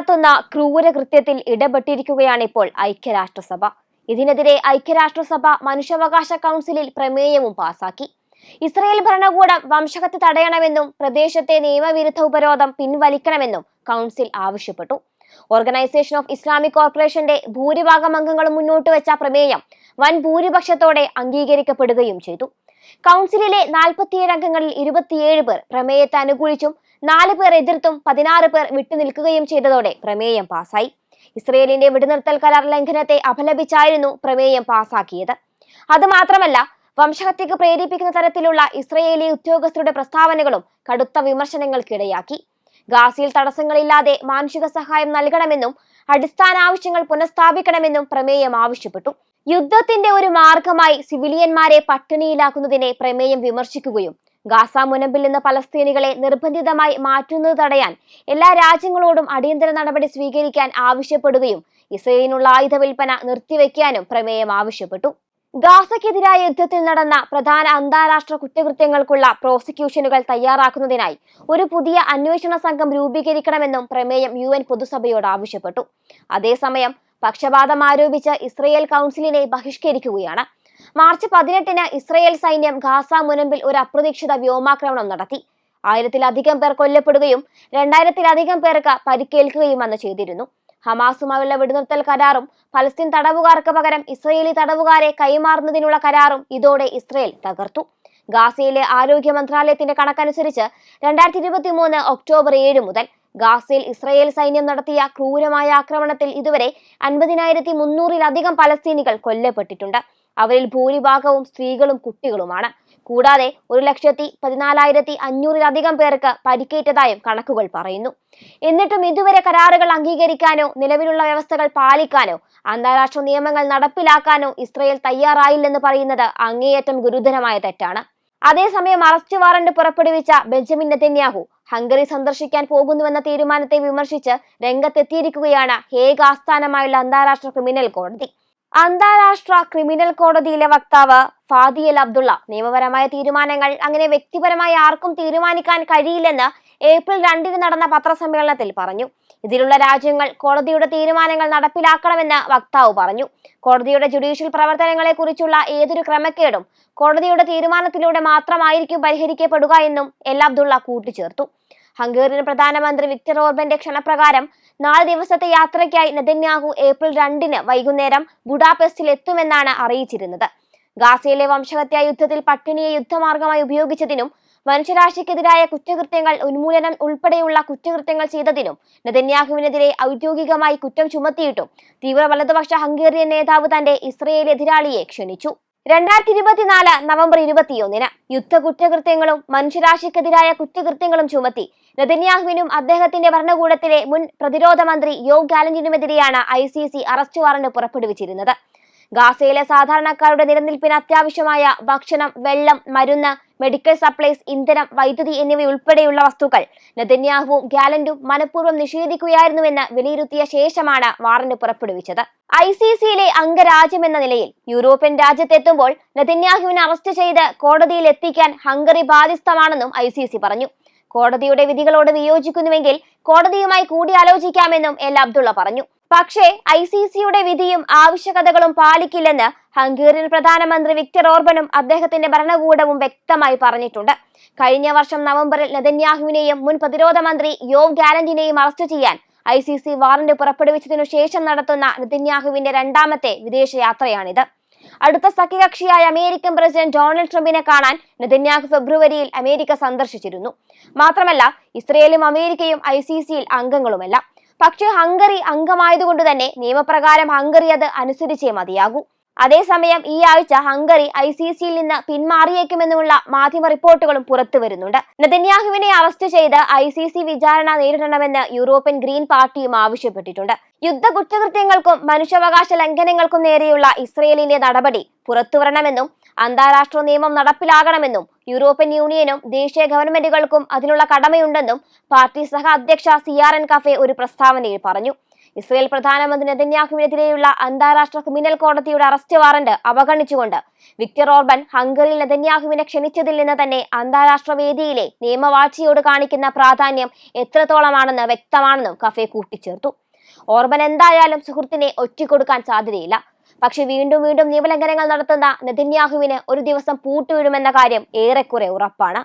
നടത്തുന്ന ക്രൂരകൃത്യത്തിൽ ഇടപെട്ടിരിക്കുകയാണ് ഇപ്പോൾ ഐക്യരാഷ്ട്രസഭ. ഇതിനെതിരെ ഐക്യരാഷ്ട്രസഭ മനുഷ്യാവകാശ കൗൺസിലിൽ പ്രമേയവും പാസാക്കി. ഇസ്രയേൽ ഭരണകൂടം വംശഹത്യ തടയണമെന്നും പ്രദേശത്തെ നിയമവിരുദ്ധ ഉപരോധം പിൻവലിക്കണമെന്നും കൗൺസിൽ ആവശ്യപ്പെട്ടു. ഓർഗനൈസേഷൻ ഓഫ് ഇസ്ലാമിക് കോർപ്പറേഷന്റെ ഭൂരിഭാഗം അംഗങ്ങളും മുന്നോട്ട് വെച്ച പ്രമേയം വൻ ഭൂരിപക്ഷത്തോടെ അംഗീകരിക്കപ്പെടുകയും ചെയ്തു. കൗൺസിലിലെ നാൽപ്പത്തിയേഴ് അംഗങ്ങളിൽ ഇരുപത്തിയേഴ് പേർ പ്രമേയത്തെ അനുകൂലിച്ചും നാല് പേർ എതിർത്തും പതിനാറ് പേർ വിട്ടുനിൽക്കുകയും ചെയ്തതോടെ പ്രമേയം പാസായി ഇസ്രയേലിന്റെ വെടിനിർത്തൽ കരാർ ലംഘനത്തെ അപലപിച്ചായിരുന്നു പ്രമേയം പാസാക്കിയത് അതുമാത്രമല്ല വംശഹത്യക്ക് പ്രേരിപ്പിക്കുന്ന തരത്തിലുള്ള ഇസ്രയേലി ഉദ്യോഗസ്ഥരുടെ പ്രസ്താവനകളും കടുത്ത വിമർശനങ്ങൾക്കിടയാക്കി. ഗാസയിൽ തടസ്സങ്ങളില്ലാതെ മാനുഷിക സഹായം നൽകണമെന്നും അടിസ്ഥാന ആവശ്യങ്ങൾ പുനഃസ്ഥാപിക്കണമെന്നും പ്രമേയം ആവശ്യപ്പെട്ടു. യുദ്ധത്തിന്റെ ഒരു മാർഗമായി സിവിലിയന്മാരെ പട്ടിണിയിലാക്കുന്നതിനെ പ്രമേയം വിമർശിക്കുകയും ഗാസ മുനമ്പിൽ നിന്ന് പലസ്തീനികളെ നിർബന്ധിതമായി മാറ്റുന്നത് തടയാൻ എല്ലാ രാജ്യങ്ങളോടും അടിയന്തര നടപടി സ്വീകരിക്കാൻ ആവശ്യപ്പെടുകയും ഇസ്രയേലിനുള്ള ആയുധ വിൽപ്പന നിർത്തിവെക്കാനും പ്രമേയം ആവശ്യപ്പെട്ടു. ഗാസയ്ക്കെതിരായ യുദ്ധത്തിൽ നടന്ന പ്രധാന അന്താരാഷ്ട്ര കുറ്റകൃത്യങ്ങൾക്കുള്ള പ്രോസിക്യൂഷനുകൾ തയ്യാറാക്കുന്നതിനായി ഒരു പുതിയ അന്വേഷണ സംഘം രൂപീകരിക്കണമെന്നും പ്രമേയം യു എൻ പൊതുസഭയോട് ആവശ്യപ്പെട്ടു. അതേസമയം പക്ഷപാതം ആരോപിച്ച് ഇസ്രയേൽ കൗൺസിലിനെ ബഹിഷ്കരിക്കുകയാണ്. മാർച്ച് പതിനെട്ടിന് ഇസ്രയേൽ സൈന്യം ഗാസ മുനമ്പിൽ ഒരു അപ്രതീക്ഷിത വ്യോമാക്രമണം നടത്തി. ആയിരത്തിലധികം പേർ കൊല്ലപ്പെടുകയും രണ്ടായിരത്തിലധികം പേർക്ക് പരിക്കേൽക്കുകയും അന്ന് ചെയ്തിരുന്നു. ഹമാസുമായുള്ള വെടിനിർത്തൽ കരാറും ഫലസ്തീൻ തടവുകാർക്ക് പകരം ഇസ്രയേലി തടവുകാരെ കൈമാറുന്നതിനുള്ള കരാറും ഇതോടെ ഇസ്രയേൽ തകർത്തു. ഗാസയിലെ ആരോഗ്യ മന്ത്രാലയത്തിന്റെ കണക്കനുസരിച്ച് രണ്ടായിരത്തി ഇരുപത്തി മൂന്ന് ഒക്ടോബർ ഏഴ് മുതൽ ഗാസയിൽ ഇസ്രയേൽ സൈന്യം നടത്തിയ ക്രൂരമായ ആക്രമണത്തിൽ ഇതുവരെ അൻപതിനായിരത്തി മുന്നൂറിലധികം പലസ്തീനികൾ കൊല്ലപ്പെട്ടിട്ടുണ്ട്. അവരിൽ ഭൂരിഭാഗവും സ്ത്രീകളും കുട്ടികളുമാണ്. കൂടാതെ ഒരു ലക്ഷത്തി പതിനാലായിരത്തി അഞ്ഞൂറിലധികം പേർക്ക് പരിക്കേറ്റതായും കണക്കുകൾ പറയുന്നു. എന്നിട്ടും ഇതുവരെ കരാറുകൾ അംഗീകരിക്കാനോ നിലവിലുള്ള വ്യവസ്ഥകൾ പാലിക്കാനോ അന്താരാഷ്ട്ര നിയമങ്ങൾ നടപ്പിലാക്കാനോ ഇസ്രയേൽ തയ്യാറായില്ലെന്ന് പറയുന്നത് അങ്ങേയറ്റം ഗുരുതരമായ തെറ്റാണ്. അതേസമയം അറസ്റ്റ് വാറന്റ് പുറപ്പെടുവിച്ച ബെഞ്ചമിൻ നെതന്യാഹു ഹംഗറി സന്ദർശിക്കാൻ പോകുന്നുവെന്ന തീരുമാനത്തെ വിമർശിച്ച് രംഗത്തെത്തിയിരിക്കുകയാണ് ഹേഗ് ആസ്ഥാനമായുള്ള അന്താരാഷ്ട്ര ക്രിമിനൽ കോടതി. അന്താരാഷ്ട്ര ക്രിമിനൽ കോടതിയിലെ വക്താവ് ഫാദിയൽ അബ്ദുള്ള. നിയമപരമായ തീരുമാനങ്ങൾ അങ്ങനെ വ്യക്തിപരമായി ആർക്കും തീരുമാനിക്കാൻ കഴിയില്ലെന്ന് ഏപ്രിൽ രണ്ടിന് നടന്ന പത്രസമ്മേളനത്തിൽ പറഞ്ഞു. ഇതിലുള്ള രാജ്യങ്ങൾ കോടതിയുടെ തീരുമാനങ്ങൾ നടപ്പിലാക്കണമെന്ന് വക്താവ് പറഞ്ഞു. കോടതിയുടെ ജുഡീഷ്യൽ പ്രവർത്തനങ്ങളെ കുറിച്ചുള്ള ഏതൊരു ക്രമക്കേടും കോടതിയുടെ തീരുമാനത്തിലൂടെ മാത്രമായിരിക്കും പരിഹരിക്കപ്പെടുക എന്നും എൽ അബ്ദുള്ള കൂട്ടിച്ചേർത്തു. ഹംഗേറിയൻ പ്രധാനമന്ത്രി വിക്ടർ ഓർബന്റെ ക്ഷണപ്രകാരം നാല് ദിവസത്തെ യാത്രയ്ക്കായി നെതന്യാഹു ഏപ്രിൽ രണ്ടിന് വൈകുന്നേരം ബുഡാപെസ്റ്റിൽ എത്തുമെന്നാണ് അറിയിച്ചിരുന്നത്. ഗാസയിലെ വംശഹത്യാ യുദ്ധത്തിൽ പട്ടിണിയെ യുദ്ധമാർഗമായി ഉപയോഗിച്ചതിനും മനുഷ്യരാശിക്കെതിരായ കുറ്റകൃത്യങ്ങൾ ഉന്മൂലനം ഉൾപ്പെടെയുള്ള കുറ്റകൃത്യങ്ങൾ ചെയ്തതിനും നെതന്യാഹുവിനെതിരെ ഔദ്യോഗികമായി കുറ്റം ചുമത്തിയിട്ടും തീവ്ര വലതുപക്ഷ ഹംഗേറിയൻ നേതാവ് തന്റെ ഇസ്രയേൽ എതിരാളിയെ ക്ഷണിച്ചു. രണ്ടായിരത്തി ഇരുപത്തിനാല് നവംബർ ഇരുപത്തിയൊന്നിന് യുദ്ധ കുറ്റകൃത്യങ്ങളും മനുഷ്യരാശിക്കെതിരായ കുറ്റകൃത്യങ്ങളും ചുമത്തി. നെതന്യാഹുവിനും അദ്ദേഹത്തിന്റെ ഭരണകൂടത്തിലെ മുൻ പ്രതിരോധ മന്ത്രി Yoav ഗാലന്റിനുമെതിരെയാണ് I C C arrest warrant പുറപ്പെടുവിച്ചിരുന്നത്. ഗാസയിലെ സാധാരണക്കാരുടെ നിലനിൽപ്പിന് അത്യാവശ്യമായ ഭക്ഷണം വെള്ളം മരുന്ന് മെഡിക്കൽ സപ്ലൈസ് ഇന്ധനം വൈദ്യുതി എന്നിവയുൾപ്പെടെയുള്ള വസ്തുക്കൾ നെതന്യാഹുവും ഗാലന്റും മനഃപൂർവം നിഷേധിക്കുകയായിരുന്നുവെന്ന് വിലയിരുത്തിയ ശേഷമാണ് വാറന്റ് പുറപ്പെടുവിച്ചത്. ഐ സി സിയിലെ അംഗരാജ്യം എന്ന നിലയിൽ യൂറോപ്യൻ രാജ്യത്തെത്തുമ്പോൾ നെതന്യാഹുവിനെ അറസ്റ്റ് ചെയ്ത് കോടതിയിൽ എത്തിക്കാൻ ഹംഗറി ബാധ്യസ്ഥമാണെന്നും ഐ സി സി പറഞ്ഞു. കോടതിയുടെ വിധികളോട് വിയോജിക്കുന്നുവെങ്കിൽ കോടതിയുമായി കൂടിയാലോചിക്കാമെന്നും എൽ അബ്ദുള്ള പറഞ്ഞു. പക്ഷേ ഐ സി സിയുടെ വിധിയും ആവശ്യകതകളും പാലിക്കില്ലെന്ന് ഹംഗേറിയൻ പ്രധാനമന്ത്രി വിക്ടർ ഓർബനും അദ്ദേഹത്തിന്റെ ഭരണകൂടവും വ്യക്തമായി പറഞ്ഞിട്ടുണ്ട്. കഴിഞ്ഞ വർഷം നവംബറിൽ നെതന്യാഹുവിനെയും മുൻ പ്രതിരോധ മന്ത്രി യോവ് ഗാലന്റിനെയും അറസ്റ്റ് ചെയ്യാൻ ഐ സി സി വാറന്റ് പുറപ്പെടുവിച്ചതിനു ശേഷം നടത്തുന്ന നെതന്യാഹുവിന്റെ രണ്ടാമത്തെ വിദേശയാത്രയാണിത്. അടുത്ത സഖ്യകക്ഷിയായ അമേരിക്കൻ പ്രസിഡന്റ് ഡൊണാൾഡ് ട്രംപിനെ കാണാൻ നെതന്യാഹു ഫെബ്രുവരിയിൽ അമേരിക്ക സന്ദർശിച്ചിരുന്നു. മാത്രമല്ല ഇസ്രയേലും അമേരിക്കയും ഐ സി സിയിൽ അംഗങ്ങളുമല്ല. പക്ഷേ ഹംഗറി അംഗമായതുകൊണ്ട് തന്നെ നിയമപ്രകാരം ഹംഗറി അത് അനുസരിച്ചേ മതിയാകൂ. അതേസമയം ഈ ആഴ്ച ഹംഗറി ഐ സി സിയിൽ നിന്ന് പിന്മാറിയേക്കുമെന്നുമുള്ള മാധ്യമ റിപ്പോർട്ടുകളും പുറത്തു വരുന്നുണ്ട്. നെതന്യാഹുവിനെ അറസ്റ്റ് ചെയ്ത് ഐ സി സി വിചാരണ നേരിടണമെന്ന് യൂറോപ്യൻ ഗ്രീൻ പാർട്ടിയും ആവശ്യപ്പെട്ടിട്ടുണ്ട്. യുദ്ധ കുറ്റകൃത്യങ്ങൾക്കും മനുഷ്യാവകാശ ലംഘനങ്ങൾക്കും നേരെയുള്ള ഇസ്രയേലിന്റെ നടപടി പുറത്തുവരണമെന്നും അന്താരാഷ്ട്ര നിയമം നടപ്പിലാകണമെന്നും യൂറോപ്യൻ യൂണിയനും ദേശീയ ഗവൺമെന്റുകൾക്കും അതിനുള്ള കടമയുണ്ടെന്നും പാർട്ടി സഹ അധ്യക്ഷ സിയാറൻ കഫെ ഒരു പ്രസ്താവനയിൽ പറഞ്ഞു. ഇസ്രയേൽ പ്രധാനമന്ത്രി നെതന്യാഹുവിനെതിരെയുള്ള അന്താരാഷ്ട്ര ക്രിമിനൽ കോടതിയുടെ അറസ്റ്റ് വാറന്റ് അവഗണിച്ചുകൊണ്ട് വിക്ടർ ഓർബൻ ഹംഗറിയിൽ നെതന്യാഹുവിനെ ക്ഷണിച്ചതിൽ നിന്ന് തന്നെ അന്താരാഷ്ട്ര വേദിയിലെ നിയമവാഴ്ചയോട് കാണിക്കുന്ന പ്രാധാന്യം എത്രത്തോളമാണെന്ന് വ്യക്തമാണെന്നും കഫേ കൂട്ടിച്ചേർത്തു. ഓർബൻ എന്തായാലും സുഹൃത്തിനെ ഒറ്റിക്കൊടുക്കാൻ സാധ്യതയില്ല. പക്ഷെ വീണ്ടും വീണ്ടും നിയമലംഘനങ്ങൾ നടത്തുന്ന നെതന്യാഹുവിന് ഒരു ദിവസം പൂട്ടുവിടുമെന്ന കാര്യം ഏറെക്കുറെ ഉറപ്പാണ്.